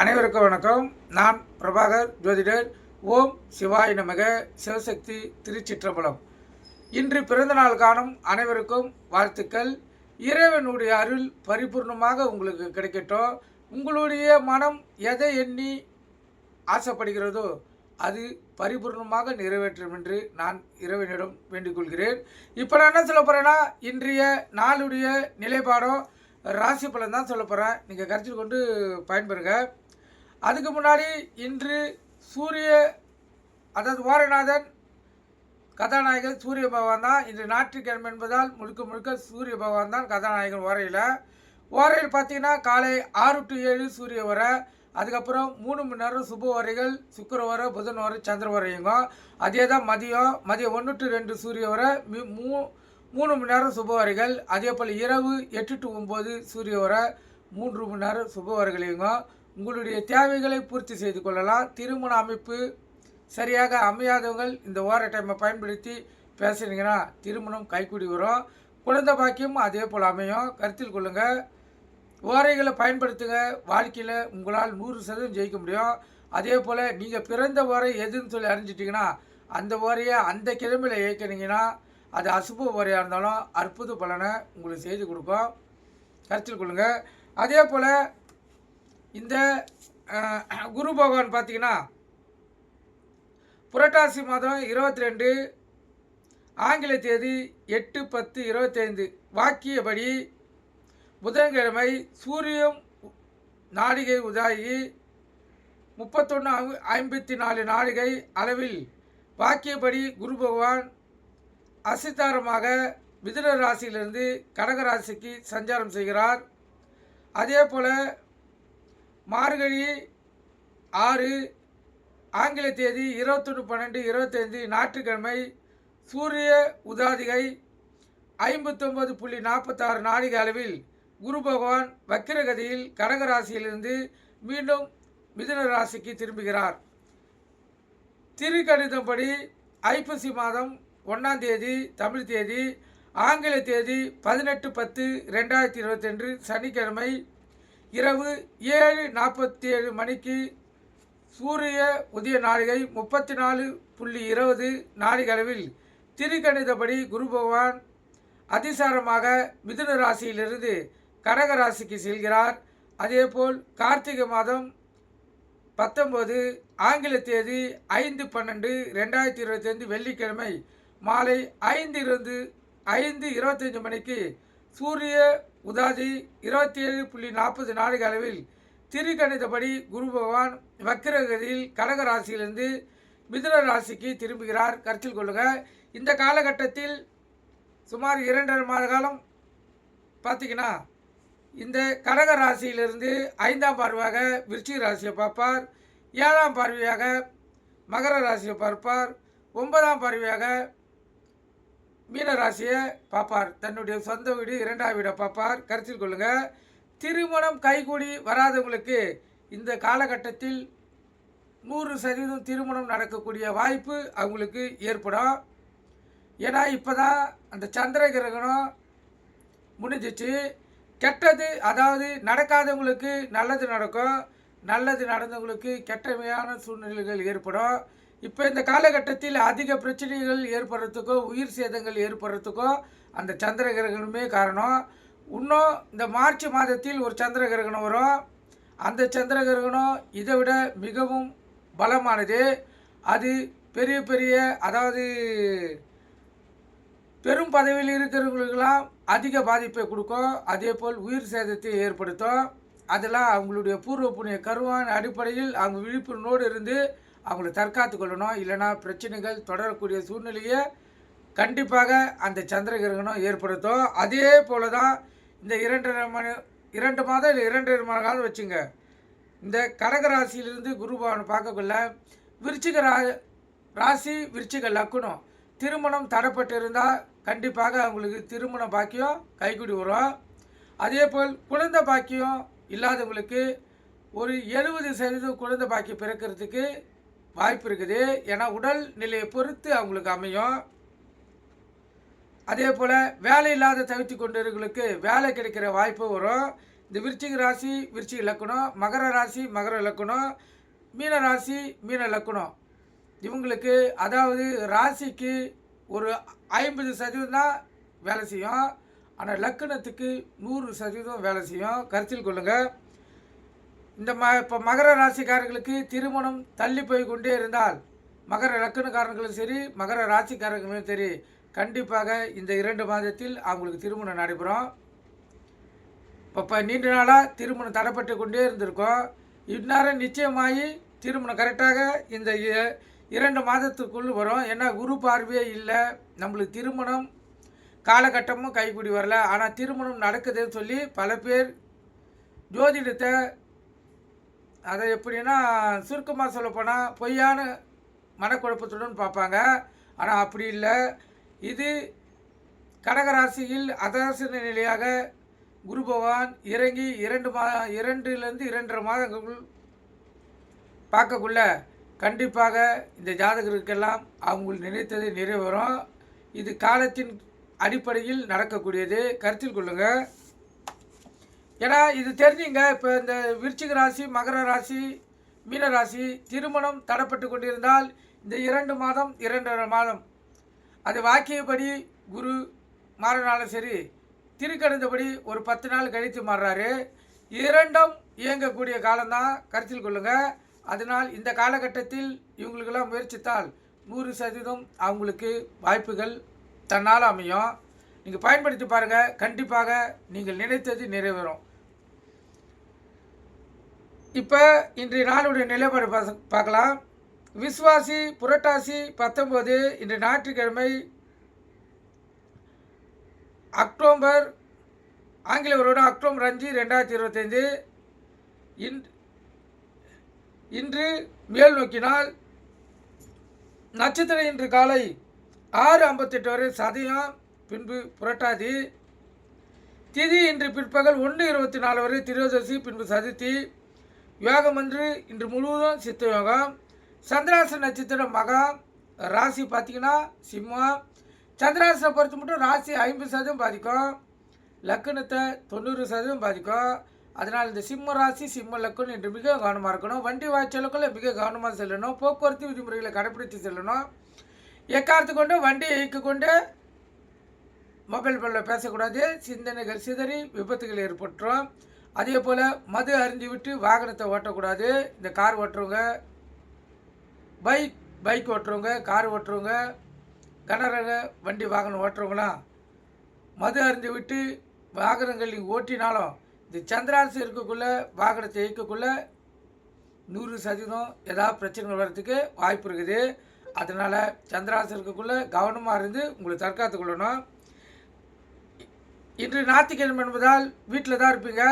அனைவருக்கும் வணக்கம். நான் பிரபாகர் ஜோதிடர். ஓம் சிவாய நமக. சிவசக்தி திருச்சிற்றம்பலம். இன்று பிறந்தநாள் காணும் அனைவருக்கும் வாழ்த்துக்கள். இறைவனுடைய அருள் பரிபூர்ணமாக உங்களுக்கு கிடைக்கட்டும் உங்களுடைய மனம் எதை எண்ணி ஆசைப்படுகிறதோ அது பரிபூர்ணமாக நிறைவேற்றும் என்று நான் இறைவனிடம் வேண்டிக் கொள்கிறேன் இப்போ நான் என்ன சொல்ல போகிறேன்னா இன்றைய நாளுடைய நிலைப்பாடோ ராசி பலன் தான் சொல்ல போகிறேன் நீங்கள் கருத்தில் கொண்டு பயன்பெறுங்க. அதுக்கு முன்னாடி இன்று சூரிய அதாவது ஓரநாதன் கதாநாயகன் சூரிய பகவான் தான். இன்று ஞாயிற்றுக்கிழமை என்பதால் முழுக்க முழுக்க சூரிய பகவான் தான் கதாநாயகன் ஓரையில். ஓரையில் பார்த்தீங்கன்னா காலை ஆறு டு ஏழு சூரிய வர அதுக்கப்புறம் மூணு மணி நேரம் சுப வரைகள் சுக்கர வர புதன் வர சந்திர வரையுங்க அதே தான் மதியம் மதியம் ஒன்று டு ரெண்டு சூரிய வர மூ மூணு மணி நேரம் சுப வரைகள் அதே போல் இரவு எட்டு டு ஒம்பது சூரிய வர மூன்று மணி நேரம் சுப வரைகளையுங்க உங்களுடைய தேவைகளை பூர்த்தி செய்து கொள்ளலாம். திருமண அமைப்பு சரியாக அமையாதவங்கள் இந்த ஓர டைமை பயன்படுத்தி பேசுனீங்கன்னா திருமணம் கைக்கூடி வரும். குழந்தை பாக்கியம் அதே போல் அமையும். கருத்தில் கொள்ளுங்கள் ஓரைகளை பயன்படுத்துங்க. வாழ்க்கையில் உங்களால் நூறு சதவீதம் ஜெயிக்க முடியும். அதே போல் நீங்கள் பிறந்த ஓரை எதுன்னு சொல்லி அறிஞ்சிட்டிங்கன்னா அந்த ஓரையை அந்த கிழமையில் இயக்கினீங்கன்னா அது அசுப ஓரையாக இருந்தாலும் அற்புத பலனை உங்களுக்கு செய்து கொடுக்கும். கருத்தில் கொள்ளுங்கள் அதே போல் இந்த குரு பகவான் பார்த்தீங்கன்னா புரட்டாசி மாதம் இருபத்தி ரெண்டு ஆங்கில தேதி எட்டு பத்து இருபத்தைந்து. வாக்கியபடி புதன்கிழமை சூரியம் நாடிகை உதாகி முப்பத்தொன்று ஐம்பத்தி நாலு நாடிகை அளவில் வாக்கியபடி குரு பகவான் அசிதாரமாக மிதுன ராசியிலிருந்து கடக ராசிக்கு சஞ்சாரம் செய்கிறார். அதே போல் மார்கழி ஆறு ஆங்கில தேதி இருபத்தொன்று பன்னெண்டு இருபத்தைந்து ஞாயிற்றுக்கிழமை சூரிய உதாதிகை ஐம்பத்தொம்பது புள்ளி நாற்பத்தாறு நாடிக அளவில் குரு பகவான் வக்கிரகதியில் கடகராசியிலிருந்து மீண்டும் மிதுன ராசிக்கு திரும்புகிறார். திருக்கணிதப்படி ஐப்பசி மாதம் ஒன்றாம் தேதி தமிழ் தேதி ஆங்கில தேதி பதினெட்டு பத்து ரெண்டாயிரத்தி இருபத்தெண்டு சனிக்கிழமை இரவு ஏழு நாற்பத்தி ஏழு மணிக்கு சூரிய உதய நாளிகை முப்பத்தி நாலு புள்ளி இருபது நாளிகளவில் திருக்கணிதபடி குரு பகவான் அதிசாரமாக மிதுன ராசியிலிருந்து கடக ராசிக்கு செல்கிறார். அதேபோல் கார்த்திகை மாதம் பத்தொன்பது ஆங்கில தேதி ஐந்து பன்னெண்டு ரெண்டாயிரத்தி இருபத்தைந்து வெள்ளிக்கிழமை மாலை ஐந்து இருந்து ஐந்து இருபத்தஞ்சு மணிக்கு சூரிய உதாதி இருபத்தி ஏழு புள்ளி நாற்பது நாடுகள் அளவில் திருக்கணிதப்படி குரு பகவான் வக்கிரகதியில் கடக ராசியிலிருந்து மிதுன ராசிக்கு திரும்புகிறார். கருத்தில் கொள்ளுங்க இந்த காலகட்டத்தில் சுமார் இரண்டரை மாத காலம் பார்த்தீங்கன்னா இந்த கடக ராசியிலிருந்து ஐந்தாம் பார்வையாக விருச்சிக ராசியை பார்ப்பார். ஏழாம் பார்வையாக மகர ராசியை பார்ப்பார். ஒன்பதாம் பார்வையாக மீனராசியை பார்ப்பார். தன்னுடைய சொந்த வீடு இரண்டாம் வீடை பார்ப்பார். கருத்தில் கொள்ளுங்க. திருமணம் கைகூடி வராதவங்களுக்கு இந்த காலகட்டத்தில் நூறு சதவீதம் திருமணம் நடக்கக்கூடிய வாய்ப்பு அவங்களுக்கு ஏற்படும். ஏன்னா இப்போ தான் அந்த சந்திர கிரகணம் முடிஞ்சிச்சு. கெட்டது அதாவது நடக்காதவங்களுக்கு நல்லது நடக்கும். நல்லது நடந்தவங்களுக்கு கெட்டமையான சூழ்நிலைகள் ஏற்படும். இப்போ இந்த காலகட்டத்தில் அதிக பிரச்சனைகள் ஏற்படுறதுக்கோ உயிர் சேதங்கள் ஏற்படுறதுக்கோ அந்த சந்திர கிரகணமே காரணம். இன்னும் இந்த மார்ச் மாதத்தில் ஒரு சந்திர கிரகணம் வரும். அந்த சந்திர கிரகணம் இதை விட மிகவும் பலமானது. அது பெரிய பெரிய அதாவது பெரும் பதவியில் இருக்கிறவங்களுக்கெல்லாம் அதிக பாதிப்பை கொடுக்கும். அதே போல் உயிர் சேதத்தை ஏற்படுத்தும். அதெல்லாம் அவங்களுடைய பூர்வ புண்ணிய கருவான அடிப்படையில் அவங்க விழிப்புணர்வோடு இருந்து அவங்கள தற்காத்து கொள்ளணும். இல்லைன்னா பிரச்சனைகள் தொடரக்கூடிய சூழ்நிலையை கண்டிப்பாக அந்த சந்திர கிரகணம் ஏற்படுத்தும். அதே போல தான் இந்த இரண்டரை மணி இரண்டு மாதம் இல்லை இரண்டரை மணி காலம் வச்சுங்க. இந்த கடகராசியிலிருந்து ராசியிலிருந்து பார்க்கக்குள்ள விருச்சிக ரா ராசி விருச்சிக லக்குணம் திருமணம் தடைப்பட்டு இருந்தால் கண்டிப்பாக அவங்களுக்கு திருமண பாக்கியம் கைகூடி வரும். அதே போல் குழந்தை பாக்கியம் இல்லாதவங்களுக்கு ஒரு எழுபது சதவீதம் குழந்தை பாக்கியம் பிறக்கிறதுக்கு வாய்ப்பு இருக்குது. ஏன்னா உடல் நிலையை பொறுத்து அவங்களுக்கு அமையும். அதே போல் வேலை இல்லாத தவித்து கொண்டவர்களுக்கு வேலை கிடைக்கிற வாய்ப்பு வரும். இந்த விருச்சிக ராசி விருச்சிக இலக்கணம் மகர ராசி மகர இலக்கணம் மீன ராசி மீன இலக்கணம் இவங்களுக்கு அதாவது ராசிக்கு ஒரு ஐம்பது சதவீதம் தான் வேலை செய்யும். ஆனால் லக்கணத்துக்கு நூறு சதவீதம் வேலை செய்யும். கருத்தில் கொள்ளுங்கள் இந்த ம இப்போ மகர ராசிக்காரர்களுக்கு திருமணம் தள்ளி போய் கொண்டே இருந்தால் மகர லக்கணக்காரர்களும் சரி மகர ராசிக்காரர்களும் சரி கண்டிப்பாக இந்த இரண்டு மாதத்தில் அவங்களுக்கு திருமணம் நடைபெறும். இப்போ நீண்ட நாளாக திருமணம் தடைப்பட்டு கொண்டே இருந்திருக்கோம். இந்நேரம் நிச்சயமாகி திருமணம் கரெக்டாக இந்த இ- இரண்டு மாதத்துக்குள் வரும். ஏன்னா குரு பார்வையே இல்லை. நம்மளுக்கு திருமணம் காலகட்டமும் கைக்கூடி வரல. ஆனால் திருமணம் நடக்குதுன்னு சொல்லி பல பேர் ஜோதிடத்தை அதை எப்படின்னா சுருக்கமாக சொல்லப்போனால் பொய்யான மனக்குழப்பத்துடன் பார்ப்பாங்க. ஆனால் அப்படி இல்லை. இது கடகராசியில் அதர்சன நிலையாக குரு பகவான் இறங்கி இரண்டு மா இரண்டுலேருந்து இரண்டரை மாதங்களுக்குள் பார்க்கக்குள்ள கண்டிப்பாக இந்த ஜாதகருக்கெல்லாம் அவங்க நினைத்தது நிறைவேறும். இது காலத்தின் அடிப்படையில் நடக்கக்கூடியது. கருத்தில் கொள்ளுங்கள் ஏன்னா இது தெரிஞ்சுங்க இப்போ இந்த விருச்சிக ராசி மகர ராசி மீன ராசி திருமணம் தடப்பட்டு கொண்டிருந்தால் இந்த இரண்டு மாதம் இரண்டரை மாதம். அது வாக்கியப்படி குரு மாறினாலும் சரி திருக்கணிந்தபடி ஒரு பத்து நாள் கழித்து மாறுறாரு. இரண்டும் இயங்கக்கூடிய காலம்தான். கருத்தில் கொள்ளுங்கள் அதனால் இந்த காலகட்டத்தில் இவங்களுக்கெல்லாம் முயற்சித்தால் நூறு சதவீதம் அவங்களுக்கு வாய்ப்புகள் தன்னால் அமையும். நீங்கள் பயன்படுத்தி பாருங்கள் கண்டிப்பாக நீங்கள் நினைத்தது நிறைவேறும். இப்போ இன்றைய நாளுடைய நிலைப்பாடு பார்க்கலாம். விஸ்வாசி புரட்டாசி பத்தொம்போது இன்று ஞாயிற்றுக்கிழமை அக்டோபர் ஆங்கில வருடம் அக்டோபர் அஞ்சு ரெண்டாயிரத்தி இருபத்தைந்து. இன்று மேல் நோக்கினால் நட்சத்திரம் இன்று காலை ஆறு ஐம்பத்தெட்டு வரை சதயம். பின்பு புரட்டாதி. திதி இன்று பிற்பகல் ஒன்று இருபத்தி நாலு வரை திரோதசி பின்பு சதுர்த்தி. யோகம் அன்று இன்று முழுவதும் சித்த யோகம். சந்திராசன நட்சத்திரம் மகா. ராசி பார்த்தீங்கன்னா சிம்மம். சந்திராசனை பொறுத்து மட்டும் ராசி ஐம்பது சதவீதம் பாதிக்கும். லக்கணத்தை தொண்ணூறு சதவீதம் பாதிக்கும். அதனால் இந்த சிம்ம ராசி சிம்ம லக்கணம் என்று மிக கவனமாக இருக்கணும். வண்டி வாய்ச்சலுக்குள்ள மிக கவனமாக செல்லணும். போக்குவரத்து விதிமுறைகளை கடைப்பிடித்து செல்லணும். எக்காரத்து கொண்டு வண்டியை இயக்கி கொண்டு மொபைல் ஃபோனில் பேசக்கூடாது சிந்தனைகள் சிதறி விபத்துகள் ஏற்பட்டுரும். அதே போல் மது அருந்தி விட்டு வாகனத்தை ஓட்டக்கூடாது. இந்த கார் ஓட்டுறவங்க பைக் பைக் ஓட்டுறவங்க கார் ஓட்டுறவங்க கனரக வண்டி வாகனம் ஓட்டுறவங்களாம் மது அறிஞ்சு விட்டு வாகனங்கள் நீங்கள் ஓட்டினாலும் இந்த சந்திராசி இருக்கக்குள்ளே வாகனத்தை இயக்கக்குள்ளே நூறு சதவீதம் ஏதாவது பிரச்சனைகள் வர்றதுக்கு வாய்ப்பு இருக்குது. அதனால் சந்திராசி இருக்கக்குள்ளே கவனமாக இருந்து உங்களை தற்காத்து கொள்ளணும். இன்று ஞாயிற்றுக்கிழமை என்பதால் வீட்டில் தான் இருப்பீங்க.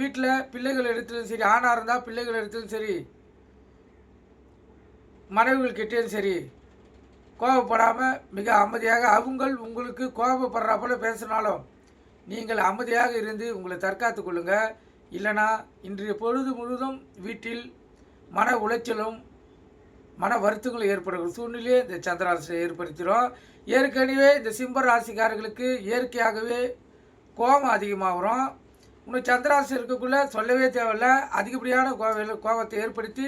வீட்டில் பிள்ளைகள் எடுத்ததும் சரி ஆணாக இருந்தால் பிள்ளைகள் எடுத்ததும் சரி மனைவிகள் கிட்டேயும் சரி கோபப்படாமல் மிக அமைதியாக அவங்கள் உங்களுக்கு கோபப்படுறா போல பேசினாலும் நீங்கள் அமைதியாக இருந்து உங்களை தற்காத்து கொள்ளுங்கள் இல்லைனா இன்றைய பொழுது முழுதும் வீட்டில் மன உளைச்சலும் மன வருத்தங்களும் ஏற்படுகிற சூழ்நிலையை இந்த சந்திராசிரியை ஏற்படுத்திடும். ஏற்கனவே இந்த சிம்ப ராசிக்காரர்களுக்கு இயற்கையாகவே கோபம் அதிகமாக வரும் இன்னும் சந்திராசி இருக்கக்குள்ளே சொல்லவே தேவையில்ல. அதிகப்படியான கோவையில் கோபத்தை ஏற்படுத்தி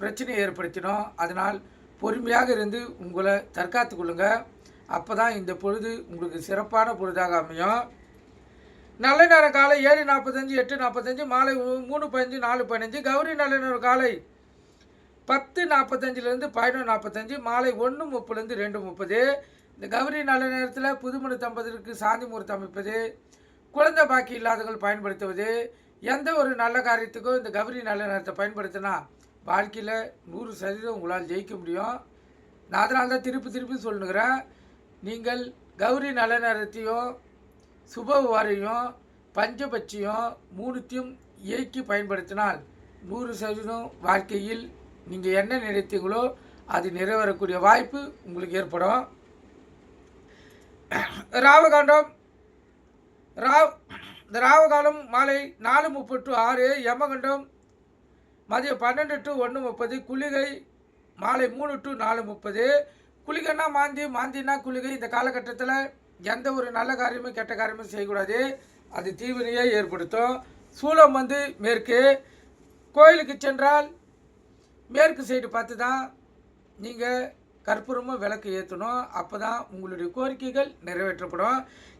பிரச்சனையை ஏற்படுத்தினோம். அதனால் பொறுமையாக இருந்து உங்களை தற்காத்து கொள்ளுங்க. அப்போ தான் இந்த பொழுது உங்களுக்கு சிறப்பான பொழுதாக அமையும். நல்ல நேரம் காலை ஏழு நாற்பத்தஞ்சு எட்டு நாற்பத்தஞ்சு மாலை மூணு பதினஞ்சு நாலு பதினஞ்சு கௌரி நல்ல நேரம் காலை பத்து நாற்பத்தஞ்சிலேருந்து பதினொன்று நாற்பத்தஞ்சு மாலை ஒன்று முப்பதுலேருந்து ரெண்டு முப்பது. இந்த கௌரி நல்ல நேரத்தில் புதுமண தம்பதிற்கு சாந்தி முகூர்த்தம் அமைப்பது. குழந்தை பாக்கி இல்லாதவர்கள் பயன்படுத்துவது எந்த ஒரு நல்ல காரியத்துக்கும் இந்த கௌரி நல்ல நேரத்தை பயன்படுத்தினா வாழ்க்கையில் நூறு சதவீதம் உங்களால் ஜெயிக்க முடியும். நான் அதனால தான் திருப்பி திருப்பி சொல்லுங்கிறேன் நீங்கள் கௌரி நல்ல நேரத்தையும் சுபவாரையும் பஞ்சபட்சியும் மூணுத்தையும் இயக்கி பயன்படுத்தினால் நூறு சதவீதம் வாழ்க்கையில் நீங்கள் என்ன நினைத்தீங்களோ அது நிறைவேறக்கூடிய வாய்ப்பு உங்களுக்கு ஏற்படும். ராமகாண்டம் ராவ் இந்த ராவகாலம் மாலை நாலு முப்பது டு ஆறு யமகண்டம் மதியம் பன்னெண்டு டு ஒன்று முப்பது குளிகை மாலை மூணு டு நாலு முப்பது. குளிகைன்னா மாந்தி மாந்தினா குளிகை. இந்த காலகட்டத்தில் எந்த ஒரு நல்ல காரியமும் கெட்ட காரியமும் செய்யக்கூடாது. அது தீவினையை ஏற்படுத்தும். சூலம் வந்து மேற்கு. கோயிலுக்கு சென்றால் மேற்கு சைடு பார்த்து தான் நீங்கள் கற்பூரமும் விளக்கு ஏற்றணும் அப்போ தான் உங்களுடைய கோரிக்கைகள் நிறைவேற்றப்படும்.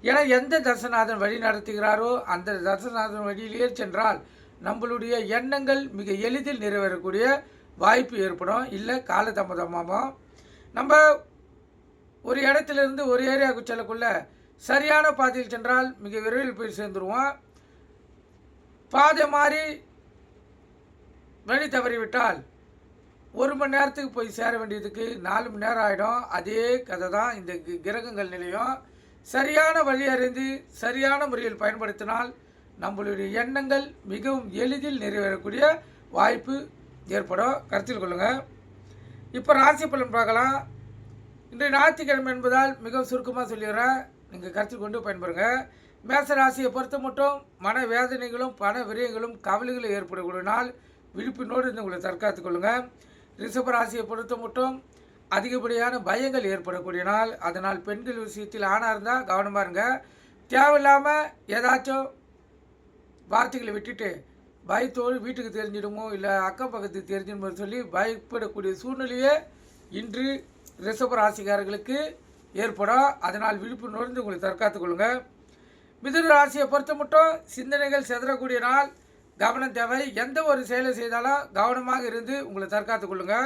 ஏன்னா எந்த தர்சநாதன் வழி நடத்துகிறாரோ அந்த தர்சநாதன் வழியிலேயே சென்றால் நம்மளுடைய எண்ணங்கள் மிக எளிதில் நிறைவேறக்கூடிய வாய்ப்பு ஏற்படும். இல்லை காலதாமதமாகும் நம்ம ஒரு இடத்துலேருந்து ஒரு ஏரியாவுக்கு செல்லக்குள்ள சரியான பாதையில் சென்றால் மிக விரைவில் போய் சேர்ந்துருவோம். பாதை மாறி வழி தவறிவிட்டால் ஒரு மணி நேரத்துக்கு போய் சேர வேண்டியதுக்கு நாலு மணி நேரம் ஆகிடும் அதே கதை தான் இந்த கிரகங்கள் நிலையம். சரியான வழி அறிந்து சரியான முறையில் பயன்படுத்தினால் நம்மளுடைய எண்ணங்கள் மிகவும் எளிதில் நிறைவேறக்கூடிய வாய்ப்பு ஏற்படும். கருத்தில் கொள்ளுங்கள் இப்போ ராசி பலன் பார்க்கலாம். இன்றைய ஞாயிற்றுக்கிழமை என்பதால் மிகவும் சுருக்கமாக சொல்லிடுறேன். நீங்கள் கருத்தில் கொண்டு பயன்பெறுங்க. மேச ராசியை பொறுத்த மட்டும் மன வேதனைகளும் பண விரயங்களும் கவலைகளும் ஏற்படக்கூடிய நாள். விழிப்பினோடு இருந்து உங்களை தற்காத்துக் கொள்ளுங்கள் ரிஷப ராசியை பொறுத்த மட்டும் அதிகப்படியான பயங்கள் ஏற்படக்கூடிய நாள். அதனால் பெண்கள் விஷயத்தில் ஆணாக இருந்தால் கவனமாக இருங்க. தேவையில்லாமல் ஏதாச்சும் வார்த்தைகளை விட்டுட்டு பயத்தோடு வீட்டுக்கு தெரிஞ்சிடுமோ இல்லை அக்கம் பக்கத்துக்கு தெரிஞ்சிடுமோ சொல்லி பயப்படக்கூடிய சூழ்நிலையே இன்று ரிஷப ராசிக்காரர்களுக்கு ஏற்படும். அதனால் விழிப்புணர்ந்து உங்களை தற்காத்துக் கொள்ளுங்கள் மிதுன ராசியை பொறுத்த மட்டும் சிந்தனைகள் செதறக்கூடிய நாள். கவனம் தேவை. எந்த ஒரு செயலை செய்தாலும் கவனமாக இருந்து உங்களை தற்காத்துக் கொள்ளுங்க.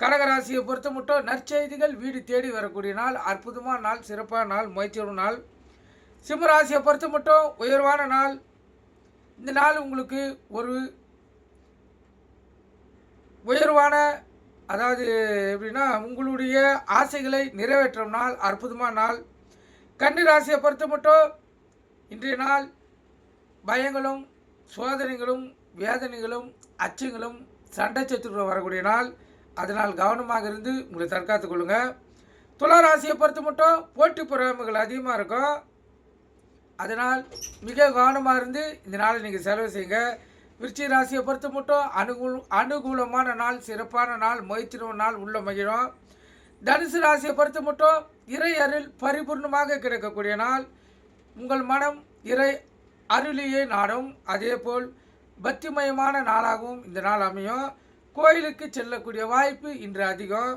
கடகராசியை பொறுத்த மட்டும் நற்செய்திகள் வீடு தேடி வரக்கூடிய நாள் அற்புதமான நாள் சிறப்பான நாள் முயற்சியான நாள். சிம்மராசியை பொறுத்த மட்டும் உயர்வான நாள். இந்த நாள் உங்களுக்கு ஒரு உயர்வான அதாவது எப்படின்னா உங்களுடைய ஆசைகளை நிறைவேற்றும் நாள் அற்புதமான நாள். கன்னி ராசியை பொறுத்த மட்டும் இன்றைய நாள் பயங்களும் சோதனைகளும் வேதனைகளும் அச்சங்களும் சண்டை சத்துருக்கள் வரக்கூடிய நாள். அதனால் கவனமாக இருந்து உங்களை தற்காத்துக் கொள்ளுங்க. துலா ராசியை பொறுத்த மட்டும் போட்டி பொறாமைகள் அதிகமாக இருக்கும். அதனால் மிக கவனமாக இருந்து இந்த நாளை நீங்கள் செலவு செய்யுங்க. விருச்சி ராசியை பொறுத்த மட்டும் அனுகூல அனுகூலமான நாள் சிறப்பான நாள் முயற்சின நாள் உள்ள மகிழும். தனுசு ராசியை பொறுத்த மட்டும் இறை அருள் பரிபூர்ணமாக கிடைக்கக்கூடிய நாள். உங்கள் மனம் இறை அருளியே நாடும் அதேபோல் பக்திமயமான நாளாகவும் இந்த நாள் அமையும் கோயிலுக்கு செல்லக்கூடிய வாய்ப்பு இன்று அதிகம்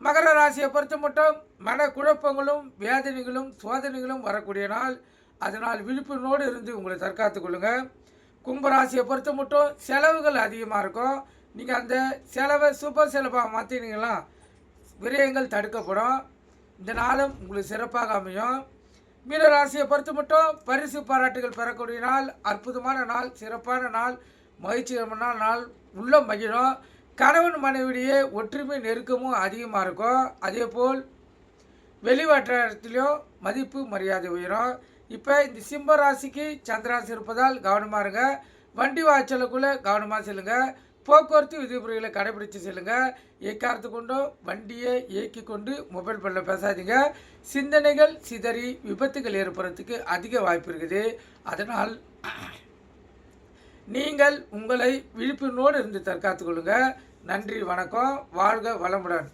மகர ராசியை பொறுத்த மட்டும் மன குழப்பங்களும் வேதனைகளும் சோதனைகளும் வரக்கூடிய நாள். அதனால் விழிப்புணோடு இருந்து உங்களை தற்காத்து கொள்ளுங்கள் கும்பராசியை பொறுத்த மட்டும் செலவுகள் அதிகமாக இருக்கும் நீங்கள் அந்த செலவை சூப்பர் செலவாக மாற்றினீங்களா விரயங்கள் தடுக்கப்படும். இந்த நாளும் உங்களுக்கு சிறப்பாக அமையும். மீனராசியை பொறுத்து மட்டும் பரிசு பாராட்டுகள் பெறக்கூடிய நாள் அற்புதமான நாள் சிறப்பான நாள் மகிழ்ச்சிகரமான நாள் உள்ள மகிழும். கணவன் மனைவிடையே ஒற்றுமை நெருக்கமும் அதிகமாக இருக்கும். அதே போல் வெளிவட்டாரத்திலையும் மதிப்பு மரியாதை உயரும். இப்போ இந்த சிம்ம ராசிக்கு சந்திராசி இருப்பதால் கவனமாக இருங்க. வண்டி வாய்ச்சலுக்குள்ளே கவனமாக செல்லுங்கள் போக்குவரத்து விதிமுறைகளை கடைபிடித்து செல்லுங்க. எக்காரத்து கொண்டும் வண்டியை இயக்கி கொண்டு மொபைல் ஃபோனில் பேசாதீங்க. சிந்தனைகள் சிதறி விபத்துகள் ஏற்படுறதுக்கு அதிக வாய்ப்பு இருக்குது. அதனால் நீங்கள் உங்களை விழிப்புணோடு இருந்து தற்காத்துக் கொள்ளுங்கள் நன்றி வணக்கம். வாழ்க வளமுடன்.